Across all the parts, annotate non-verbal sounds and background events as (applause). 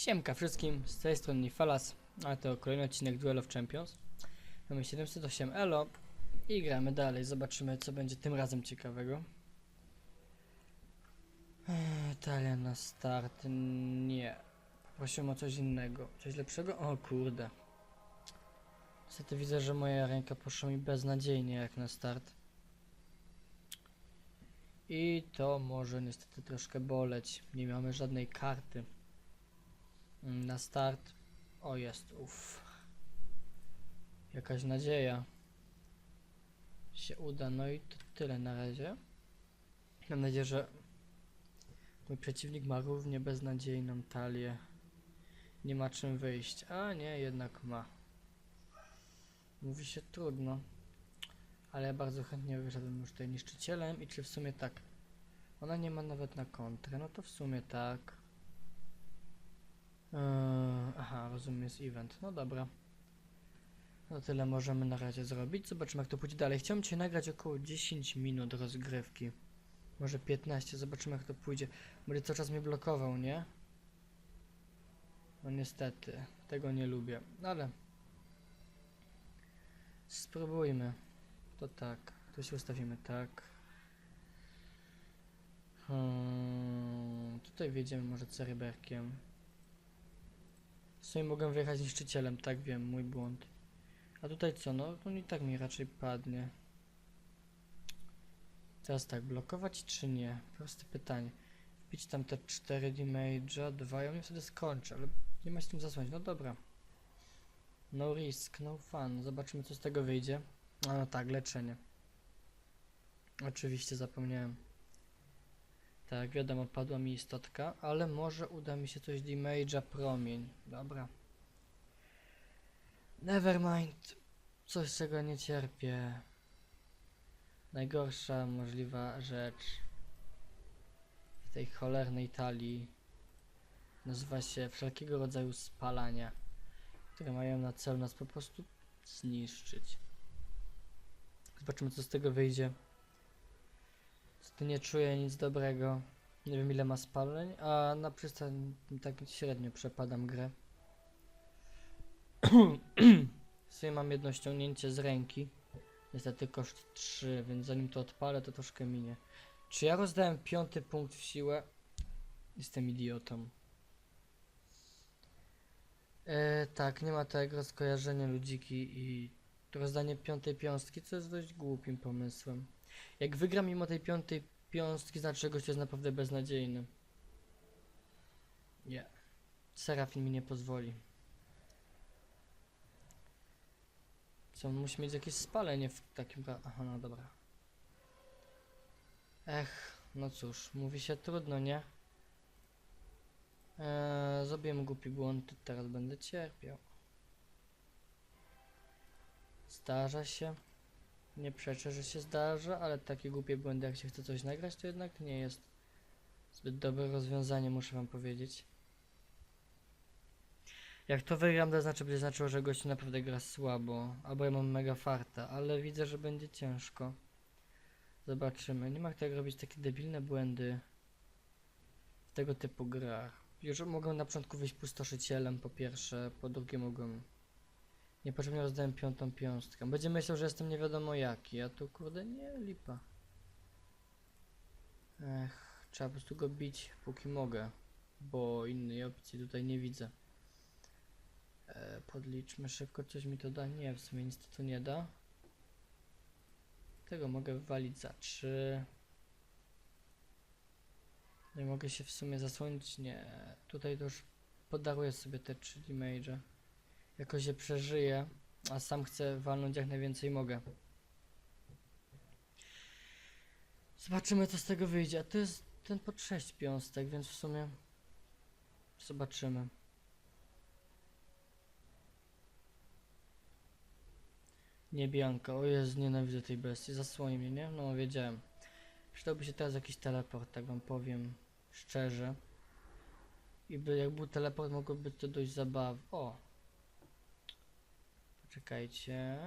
Siemka wszystkim, z tej strony Nifalas, a to kolejny odcinek Duel of Champions. Mamy 708 elo i gramy dalej, zobaczymy co będzie tym razem ciekawego. Talia na start, nie. Prosimy o coś innego, coś lepszego? O kurde. Niestety widzę, że moja ręka poszła mi beznadziejnie jak na start. I to może niestety troszkę boleć, nie mamy żadnej karty. Na start. O, jest, uff. Jakaś nadzieja. Się uda, no i to tyle na razie. Mam nadzieję, że mój przeciwnik ma równie beznadziejną talię. Nie ma czym wyjść. A nie, jednak ma. Mówi się trudno. Ale ja bardzo chętnie wyszedłem już tutaj niszczycielem i czy w sumie tak. Ona nie ma nawet na kontrę, no to w sumie tak. Eee, aha, rozumiem, jest event. No dobra. No tyle możemy na razie zrobić. Zobaczymy, jak to pójdzie dalej. Chciałbym cię nagrać około 10 minut rozgrywki. Może 15, zobaczymy, jak to pójdzie. Będzie cały czas mnie blokował, nie? No niestety, tego nie lubię, ale spróbujmy. To tak, to się ustawimy tak. Hmm, tutaj wjedziemy może ceryberkiem. W sumie mogę wyjechać niszczycielem, tak wiem, mój błąd. A tutaj co, no on i tak mi raczej padnie. Teraz tak, blokować czy nie? Proste pytanie. Wbić tam te 4 damage'a, 2 i on mnie wtedy skończy, ale nie ma się tym zasłonić. No dobra. No risk, no fun. Zobaczymy co z tego wyjdzie. A no tak, leczenie. Oczywiście zapomniałem. Tak, wiadomo, padła mi istotka, ale może uda mi się coś damage'a promień. Dobra. Nevermind. Coś, czego nie cierpię. Najgorsza możliwa rzecz w tej cholernej talii nazywa się wszelkiego rodzaju spalania, które mają na celu nas po prostu zniszczyć. Zobaczymy, co z tego wyjdzie. Tu nie czuję nic dobrego. Nie wiem ile ma spaleń, a na przystań tak średnio przepadam grę. (clears throat) w sumie mam jedno ściągnięcie z ręki. Niestety koszt 3, więc zanim to odpalę, to troszkę minie. Czy ja rozdałem piąty punkt w siłę? Jestem idiotą. E, tak, nie ma tego rozkojarzenia ludziki i rozdanie piątej piąstki, co jest dość głupim pomysłem. Jak wygram mimo tej piątej piąstki, znaczy, że jest naprawdę beznadziejny. Nie. Serafin mi nie pozwoli. Co, on musi mieć jakieś spalenie w takim Aha, no dobra. Ech, no cóż, mówi się trudno, nie? Eee, zrobiłem głupi błąd, teraz będę cierpiał. Zdarza się. Nie przeczę, że się zdarza, ale takie głupie błędy, jak się chce coś nagrać, to jednak nie jest zbyt dobre rozwiązanie, muszę wam powiedzieć. Jak to wygram, to znaczy, będzie znaczyło, że gość naprawdę gra słabo, albo ja mam mega farta, ale widzę, że będzie ciężko. Zobaczymy. Nie ma tak robić takie debilne błędy w tego typu grach. Już mogą na początku wyjść pustoszycielem, po pierwsze, po drugie mogą... Niepotrzebnie rozdałem piątą piąstkę. Będzie myślał, że jestem nie wiadomo jaki, a tu kurde nie, lipa. Ech, trzeba po prostu go bić póki mogę, bo innej opcji tutaj nie widzę. E, podliczmy szybko, coś mi to da? Nie, w sumie nic to tu nie da. Tego mogę wywalić za 3. Nie mogę się w sumie zasłonić, nie. Tutaj to już podaruję sobie te 3 damage'e. Jakoś je przeżyję, a sam chcę walnąć jak najwięcej mogę. Zobaczymy co z tego wyjdzie. A to jest ten po 6 piąstek, więc w sumie zobaczymy. Niebianka, o Jezu, nienawidzę tej bestii, zasłoni mnie, nie? No, wiedziałem. Przydałby się teraz jakiś teleport, tak wam powiem szczerze. I by, jak był teleport, mogłoby to dość zabawne. O! Poczekajcie.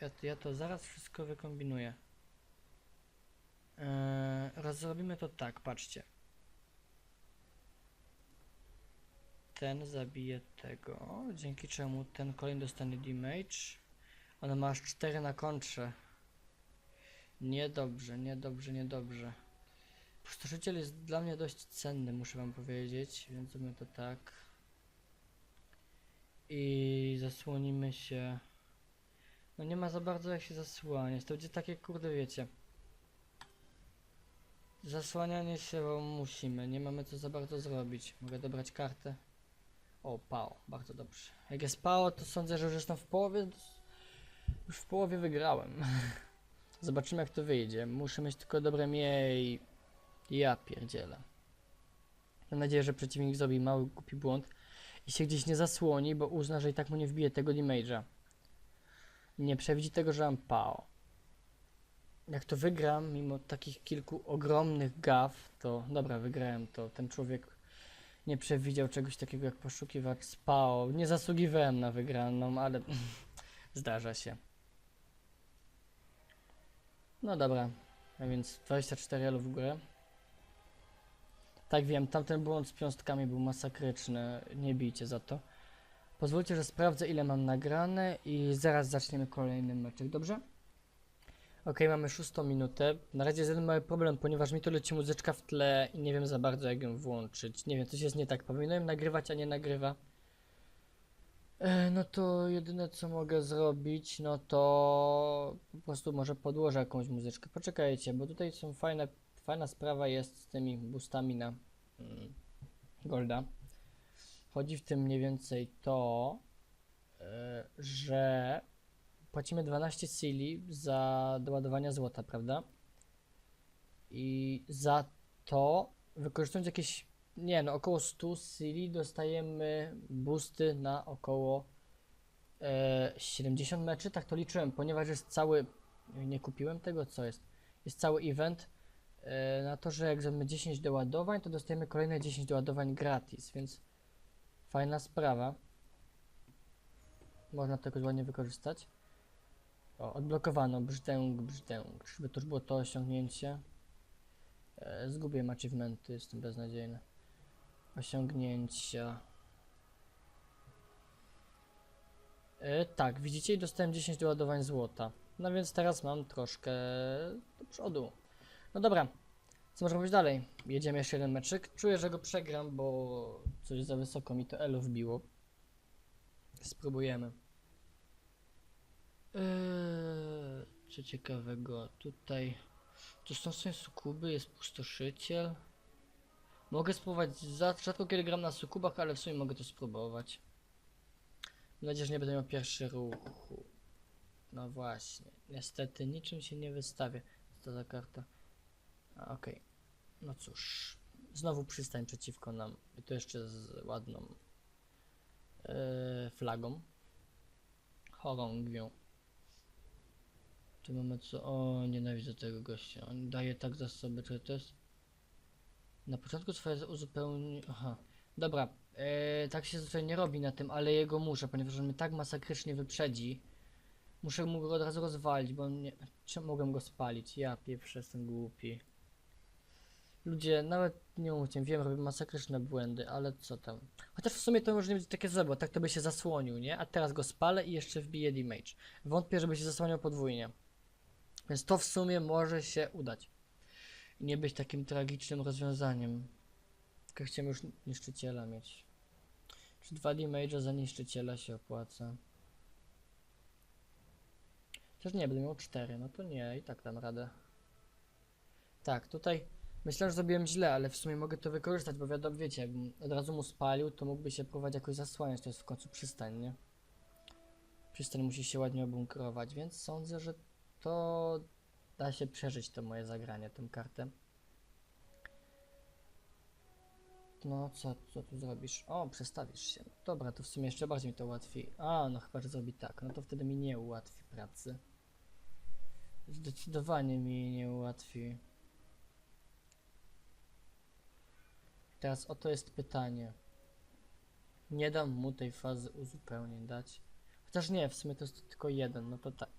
Ja, ja to zaraz wszystko wykombinuję. Eee, raz zrobimy to tak, patrzcie. ten zabije tego, dzięki czemu ten kolejny dostanie damage. Ona ma aż 4 na kontrze. Niedobrze, niedobrze, niedobrze. Pustoszyciel jest dla mnie dość cenny, muszę wam powiedzieć, więc zrobimy to tak. I zasłonimy się. No nie ma za bardzo jak się zasłaniać. To będzie takie kurde wiecie. Zasłanianie się musimy, nie mamy co za bardzo zrobić. Mogę dobrać kartę. O, PAO, bardzo dobrze. Jak jest PAO, to sądzę, że już jestem w połowie. Już w połowie wygrałem. (laughs) Zobaczymy jak to wyjdzie. Muszę mieć tylko dobre mie i... Ja pierdzielę. Mam nadzieję, że przeciwnik zrobi mały głupi błąd i się gdzieś nie zasłoni, bo uzna, że i tak mu nie wbije tego damage'a. Nie przewidzi tego, że mam PAO. Jak to wygram, mimo takich kilku ogromnych gaw, to dobra, wygrałem to. Ten człowiek nie przewidział czegoś takiego jak poszukiwacz z PAO. Nie zasługiwałem na wygraną, ale (laughs) zdarza się. No dobra, a więc 24 elo w górę. Tak wiem, tamten błąd z piąstkami był masakryczny, nie bijcie za to. Pozwólcie, że sprawdzę ile mam nagrane i zaraz zaczniemy kolejny meczek, dobrze? Ok, mamy szóstą minutę. Na razie jest jeden mały problem, ponieważ mi tu leci muzyczka w tle i nie wiem za bardzo jak ją włączyć. Nie wiem, coś jest nie tak. Powinienem nagrywać, a nie nagrywa. E, no to jedyne co mogę zrobić, no to po prostu może podłożę jakąś muzyczkę. Poczekajcie, bo tutaj są fajne, fajna sprawa jest z tymi boostami na mm, Golda. Chodzi w tym mniej więcej to, e, że płacimy 12 sili za doładowanie złota, prawda? I za to wykorzystując jakieś, nie no, około 100 sili dostajemy boosty na około e, 70 meczy, tak to liczyłem, ponieważ jest cały, nie kupiłem tego, co jest, jest cały event na to, że jak zrobimy 10 doładowań, to dostajemy kolejne 10 doładowań gratis, więc fajna sprawa. Można jakoś ładnie wykorzystać. O, odblokowano brzdęk, brzdęk. Czyżby to już było to osiągnięcie? E, zgubiłem achievementy, jestem beznadziejny. Osiągnięcia. E, tak, widzicie, dostałem 10 doładowań złota. No więc teraz mam troszkę do przodu. No dobra, co możemy robić dalej? Jedziemy jeszcze jeden meczyk. Czuję, że go przegram, bo coś za wysoko mi to elo wbiło. Spróbujemy. Eee, co ciekawego, tutaj tu są sobie sukuby, jest pustoszyciel. Mogę spróbować, za, rzadko kiedy gram na sukubach, ale w sumie mogę to spróbować. Mam nadzieję, że nie będę miał pierwszy ruchu. No właśnie, niestety niczym się nie wystawia. Co to za karta? Okej, no cóż, znowu przystań przeciwko nam. I to jeszcze z ładną eee, flagą. Chorągwią. Tu mamy co? O, nienawidzę tego gościa. On daje tak zasoby, czy to jest? Na początku swoje uzupełni... Aha. Dobra, e, tak się zazwyczaj nie robi na tym, ale jego muszę, ponieważ on mnie tak masakrycznie wyprzedzi. Muszę mu go od razu rozwalić, bo on nie... Czy mogłem go spalić? Ja pierwszy jestem głupi. Ludzie, nawet nie mówcie, wiem, robię masakryczne błędy, ale co tam. Chociaż w sumie to może nie być takie złe, tak to by się zasłonił, nie? A teraz go spalę i jeszcze wbiję damage. Wątpię, żeby się zasłaniał podwójnie. Więc to w sumie może się udać. I nie być takim tragicznym rozwiązaniem. Tylko chciałem już niszczyciela mieć. Czy 2 damage za niszczyciela się opłaca? Chociaż nie, będę miał 4, no to nie, i tak dam radę. Tak, tutaj myślę, że zrobiłem źle, ale w sumie mogę to wykorzystać, bo wiadomo, wiecie, jakbym od razu mu spalił, to mógłby się próbować jakoś zasłaniać, to jest w końcu przystań, nie? Przystań musi się ładnie obunkrować, więc sądzę, że to da się przeżyć to moje zagranie, tę kartę. No, co, co tu zrobisz? O, przestawisz się. Dobra, to w sumie jeszcze bardziej mi to ułatwi. A, no chyba, że zrobi tak. No to wtedy mi nie ułatwi pracy. Zdecydowanie mi nie ułatwi. Teraz oto jest pytanie. Nie dam mu tej fazy uzupełnień dać. Chociaż nie, w sumie to jest tylko jeden, no to tak.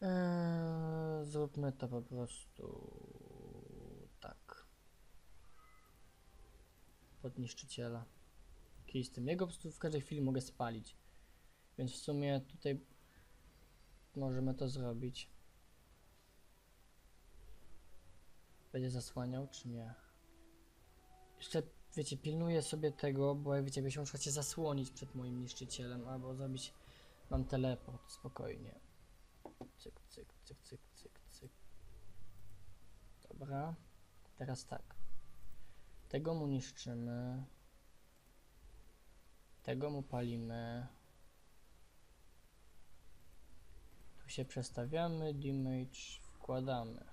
Eee, zróbmy to po prostu tak. Pod niszczyciela. kij z tym. Jego po prostu w każdej chwili mogę spalić. Więc w sumie tutaj możemy to zrobić. Będzie zasłaniał, czy nie? Jeszcze, wiecie, pilnuję sobie tego, bo jak wiecie, się muszę cię zasłonić przed moim niszczycielem, albo zrobić... Mam teleport, spokojnie. Cyk, cyk, cyk, cyk, cyk, cyk. Dobra. Teraz tak. Tego mu niszczymy. Tego mu palimy. Tu się przestawiamy, damage wkładamy.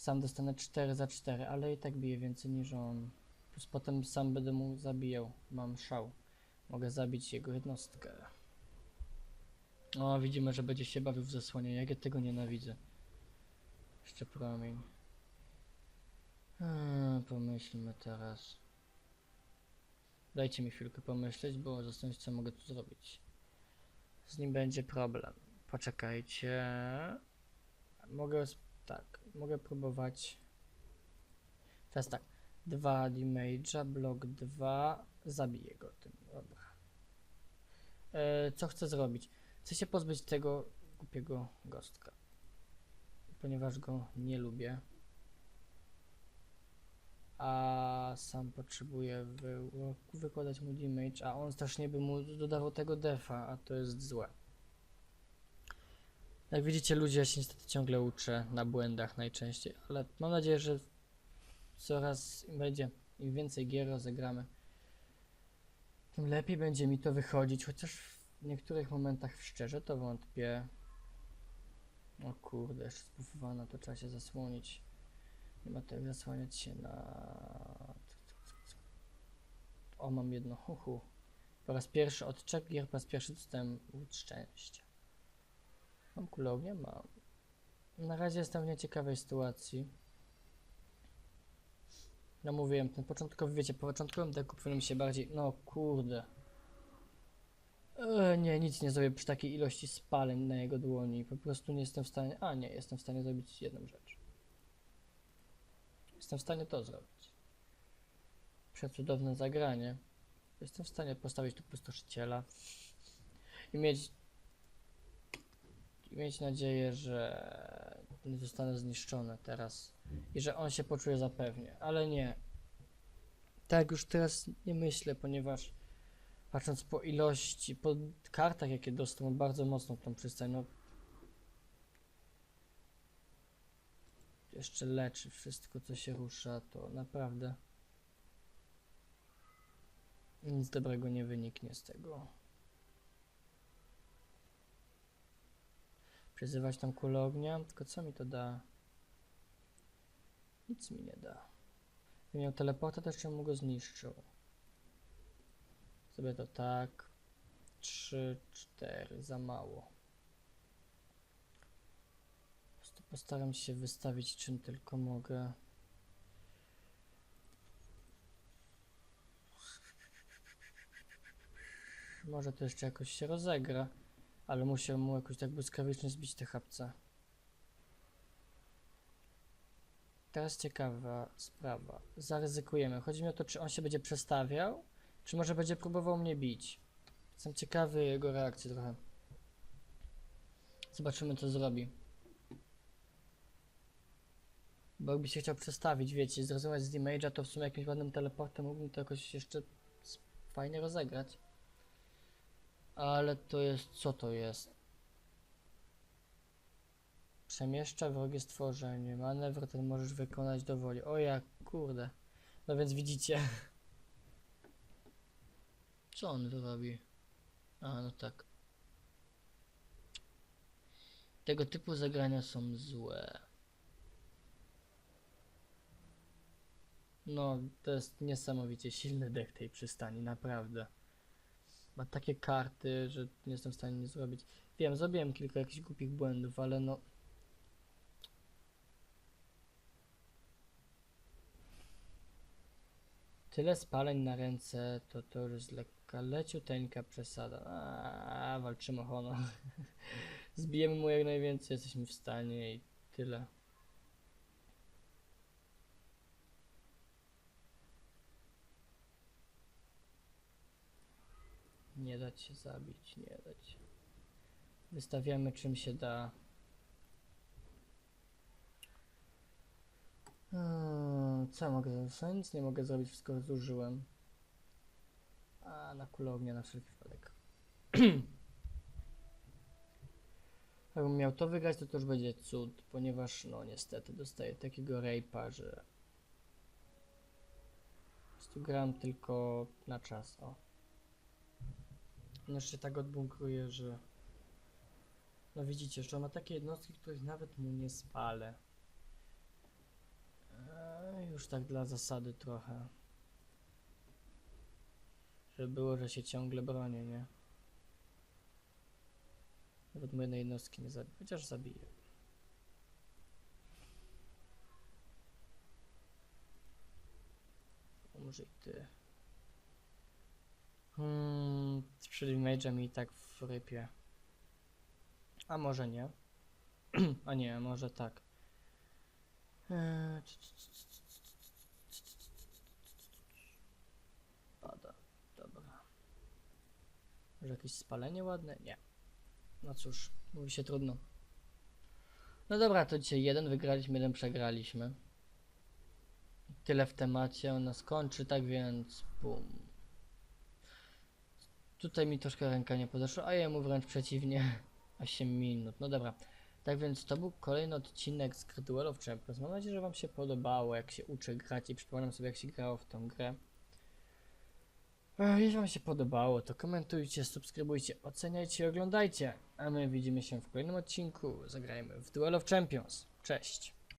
Sam dostanę 4 za 4, ale i tak bije więcej niż on. Plus potem sam będę mu zabijał. Mam szał. Mogę zabić jego jednostkę. O, widzimy, że będzie się bawił w zasłanie. Jak ja tego nienawidzę. Jeszcze promień. Hmm, pomyślmy teraz. Dajcie mi chwilkę pomyśleć, bo zastanowić co mogę tu zrobić. Z nim będzie problem. Poczekajcie. Mogę. Tak, mogę próbować. Teraz tak. 2 damage'a, blok 2. Zabiję go tym. Dobra. E, co chcę zrobić? Chcę się pozbyć tego głupiego gostka. Ponieważ go nie lubię. A sam potrzebuję wy, wykładać mu damage, a on strasznie by mu dodawał tego defa, a to jest złe. Jak widzicie ludzie, ja się niestety ciągle uczę na błędach najczęściej, ale mam nadzieję, że coraz będzie, im więcej gier rozegramy, tym lepiej będzie mi to wychodzić, chociaż w niektórych momentach w szczerze to wątpię. O kurde, jeszcze spufowana, to trzeba się zasłonić. Nie ma tak zasłaniać się na... O, mam jedno, huhu. Po raz pierwszy od trzech gier, po raz pierwszy dostałem szczęścia. Kulę ognia? Mam. Na razie jestem w nieciekawej sytuacji. No mówiłem, ten początkowy, wiecie, po początkowym deku mi się bardziej... No kurde. E, nie, nic nie zrobię przy takiej ilości spaleń na jego dłoni. Po prostu nie jestem w stanie... A nie, jestem w stanie zrobić jedną rzecz. Jestem w stanie to zrobić. Przecudowne zagranie. Jestem w stanie postawić tu pustoszyciela i mieć mieć nadzieję, że nie zostanę zniszczony teraz i że on się poczuje zapewnie, ale nie. Tak już teraz nie myślę, ponieważ patrząc po ilości, po kartach jakie dostał, mam bardzo mocną tą przystań, no jeszcze leczy wszystko co się rusza, to naprawdę nic dobrego nie wyniknie z tego. Przyzywać tam kulę ognia, tylko co mi to da? Nic mi nie da. Gdybym miał teleporta, to jeszcze bym go zniszczył. Sobie to tak. 3, 4, za mało. Po prostu postaram się wystawić czym tylko mogę. Może to jeszcze jakoś się rozegra, ale muszę mu jakoś tak błyskawicznie zbić te chapce. Teraz ciekawa sprawa. Zaryzykujemy. Chodzi mi o to, czy on się będzie przestawiał, czy może będzie próbował mnie bić. Jestem ciekawy jego reakcji trochę. Zobaczymy, co zrobi. Bo jakby się chciał przestawić, wiecie, zrozumieć z damage'a, to w sumie jakimś ładnym teleportem mógłbym to jakoś jeszcze fajnie rozegrać. Ale to jest, co to jest? Przemieszcza wrogie stworzenie. Manewr ten możesz wykonać do woli. O jak, kurde. No więc widzicie. (laughs) Co on tu robi? A, no tak. Tego typu zagrania są złe. No, to jest niesamowicie silny deck tej przystani, naprawdę. Ma takie karty, że nie jestem w stanie nic zrobić. Wiem, zrobiłem kilka jakichś głupich błędów, ale no... Tyle spaleń na ręce, to to już jest lekka, leciuteńka przesada. A, walczymy o honor. (laughs) Zbijemy mu jak najwięcej, jesteśmy w stanie i tyle. Nie dać się zabić, nie dać. Wystawiamy czym się da. Hmm, co mogę zrobić? No Nic nie mogę zrobić, wszystko zużyłem. A na kulownię na wszelki wypadek. (clears throat) Jakbym miał to wygrać, to to już będzie cud, ponieważ no niestety dostaję takiego rape'a, że po prostu gram tylko na czas, o. On jeszcze tak odbunkruje, że no widzicie, że on ma takie jednostki, których nawet mu nie spalę. Eee, już tak dla zasady trochę. Żeby było, że się ciągle bronię, nie? Nawet mu jednej jednostki nie zabiję, chociaż zabiję. I ty. Hmm, przed image'em i tak w rypie. A może nie? A nie, może tak. Eee, Pada, dobra. Może jakieś spalenie ładne? Nie. No cóż, mówi się trudno. No dobra, to dzisiaj jeden wygraliśmy, jeden przegraliśmy. Tyle w temacie, on nas kończy, tak więc bum. Tutaj mi troszkę ręka nie podeszła, a jemu wręcz przeciwnie. (laughs) 8 minut, no dobra. Tak więc to był kolejny odcinek z Gry Duel of Champions. Mam nadzieję, że wam się podobało, jak się uczy grać i przypominam sobie, jak się grało w tą grę. Jeśli wam się podobało, to komentujcie, subskrybujcie, oceniajcie i oglądajcie. A my widzimy się w kolejnym odcinku. Zagrajmy w Duel of Champions. Cześć!